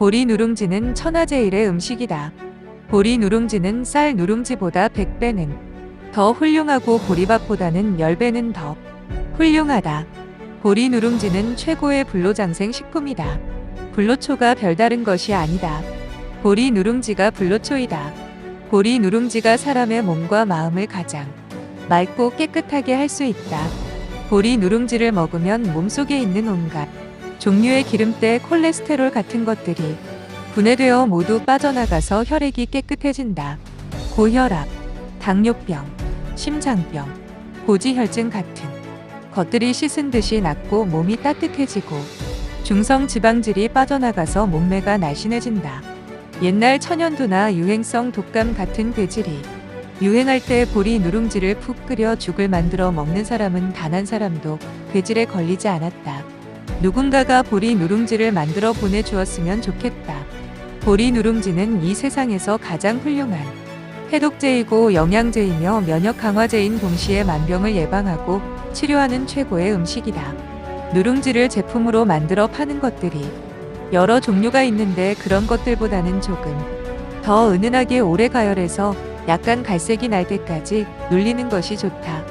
보리 누룽지는 천하제일의 음식이다. 보리 누룽지는 쌀 누룽지보다 100배는 더 훌륭하고 보리밥보다는 10배는 더 훌륭하다. 보리 누룽지는 최고의 불로장생 식품이다. 불로초가 별다른 것이 아니다. 보리 누룽지가 불로초이다. 보리 누룽지가 사람의 몸과 마음을 가장 맑고 깨끗하게 할 수 있다. 보리 누룽지를 먹으면 몸속에 있는 온갖 종류의 기름때 콜레스테롤 같은 것들이 분해되어 모두 빠져나가서 혈액이 깨끗해진다. 고혈압, 당뇨병, 심장병, 고지혈증 같은 것들이 씻은 듯이 낫고 몸이 따뜻해지고 중성 지방질이 빠져나가서 몸매가 날씬해진다. 옛날 천연두나 유행성 독감 같은 괴질이 유행할 때 보리 누룽지를 푹 끓여 죽을 만들어 먹는 사람은 단 한 사람도 괴질에 걸리지 않았다. 누군가가 보리 누룽지를 만들어 보내주었으면 좋겠다. 보리 누룽지는 이 세상에서 가장 훌륭한 해독제이고 영양제이며 면역 강화제인 동시에 만병을 예방하고 치료하는 최고의 음식이다. 누룽지를 제품으로 만들어 파는 것들이 여러 종류가 있는데 그런 것들보다는 조금 더 은은하게 오래 가열해서 약간 갈색이 날 때까지 눌리는 것이 좋다.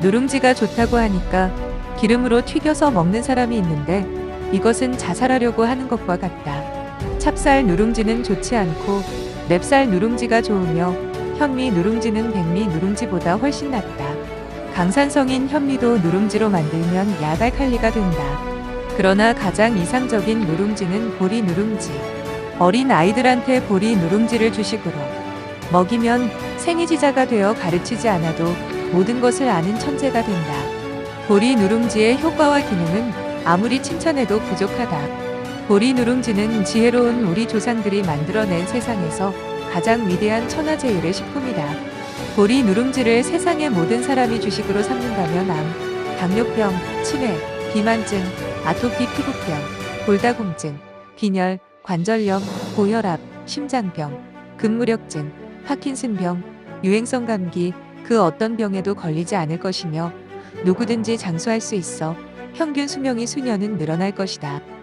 누룽지가 좋다고 하니까 기름으로 튀겨서 먹는 사람이 있는데 이것은 자살하려고 하는 것과 같다. 찹쌀 누룽지는 좋지 않고 맵쌀 누룽지가 좋으며 현미 누룽지는 백미 누룽지보다 훨씬 낫다. 강산성인 현미도 누룽지로 만들면 야달칼리가 된다. 그러나 가장 이상적인 누룽지는 보리 누룽지. 어린 아이들한테 보리 누룽지를 주식으로 먹이면 생이지자가 되어 가르치지 않아도 모든 것을 아는 천재가 된다. 보리 누룽지의 효과와 기능은 아무리 칭찬해도 부족하다. 보리 누룽지는 지혜로운 우리 조상들이 만들어낸 세상에서 가장 위대한 천하제일의 식품이다. 보리 누룽지를 세상의 모든 사람이 주식으로 삼는다면 암, 당뇨병, 치매, 비만증, 아토피 피부병, 골다공증, 빈혈, 관절염, 고혈압, 심장병, 근무력증, 파킨슨병, 유행성 감기, 그 어떤 병에도 걸리지 않을 것이며 누구든지 장수할 수 있어 평균 수명이 수년은 늘어날 것이다.